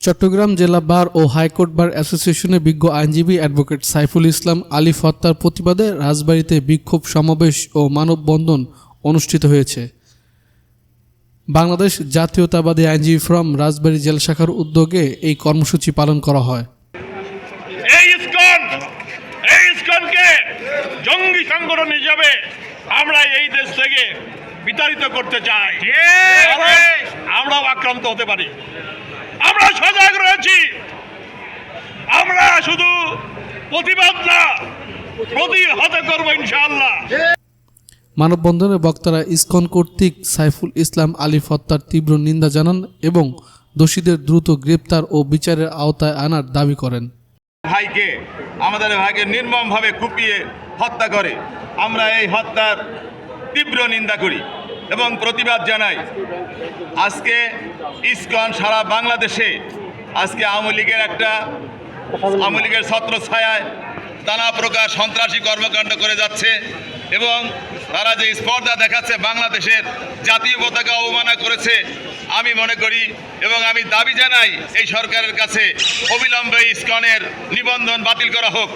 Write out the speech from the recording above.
চট্টগ্রাম জেলা বার ও হাইকোর্ট বার অ্যাসোসিয়েশনের বিজ্ঞ আইনজীবী অ্যাডভোকেট সাইফুল ইসলাম আলিফ হত্যার প্রতিবাদে রাজবাড়ীতে বিক্ষোভ সমাবেশ ও মানববন্ধন অনুষ্ঠিত হয়েছে। বাংলাদেশ জাতীয়তাবাদী আইনজীবী ফ্রম রাজবাড়ী জেলা শাখার উদ্যোগে এই কর্মসূচি পালন করা হয়। এই ইস্কন এই ইস্কনকে জঙ্গি সংগঠন হিসাবে আমরা এই দেশ থেকে বিতাড়িত করতে চাই। আমরাও আক্রান্ত হতে পারি আমরা সজাগ রয়েছি আমরা শুধু প্রতিবাদ না প্রতিহত করব ইনশাআল্লাহ। মানববন্ধনে বক্তারা ইসকন কর্তৃক সাইফুল ইসলাম আলী হত্যার তীব্র নিন্দা জানান এবং দোষীদের দ্রুত গ্রেপ্তার ও বিচারের আওতায় আনার দাবি করেন। ভাইকে আমাদের ভাইকে নির্মমভাবে কুপিয়ে হত্যা করে। আমরা এই হত্যার তীব্র নিন্দা করি এবং প্রতিবাদ জানাই। আজকে ইসকন সারা বাংলাদেশে আজকে আওয়ামী লীগের একটা আওয়ামী লীগের ছত্র ছায়ায় নানা প্রকার সন্ত্রাসী কর্মকাণ্ড করে যাচ্ছে এবং তারা যে স্পর্ধা দেখাচ্ছে বাংলাদেশের জাতীয় পতাকা অবমাননা করেছে, আমি মনে করি এবং আমি দাবি জানাই এই সরকারের কাছে অবিলম্বে ইস্কনের নিবন্ধন বাতিল করা হোক।